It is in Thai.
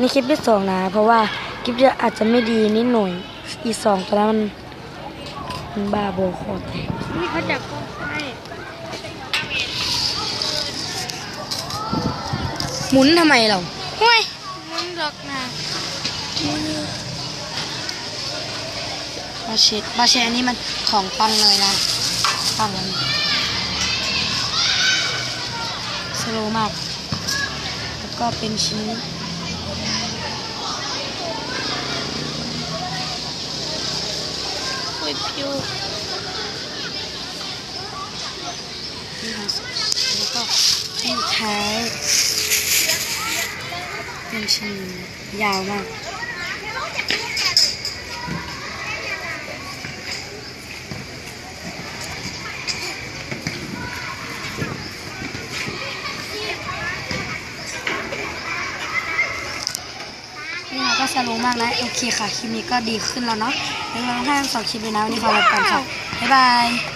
นี่คลิปที่สองนะ เพราะว่าคลิปที่อาจจะไม่ดีนิดหน่อย อีสองตอนนั้นมันมันบ้าโบโคตรเลยนี่เขาจับกล้องให้หมุนทำไมเราห้วยมันหลอกนะบาเชตบาเชตอันนี้มันของปังเลยนะปังอันนี้สโลว์มาก แล้วก็เป็นชิ้น คุยพิวนี่ค่ะแล้วก็ชิ้นสุดท้ายเป็นชิ้นยาวมาก ค่ะก็สโลว์มากนะ โอเคค่ะ คลิปนี้ก็ดีขึ้นแล้วเนาะเดี๋ยวเราให้ทั้งสองคลิปเลยนะ วันนี้ขอลาไปก่อนค่ะ บ๊ายบาย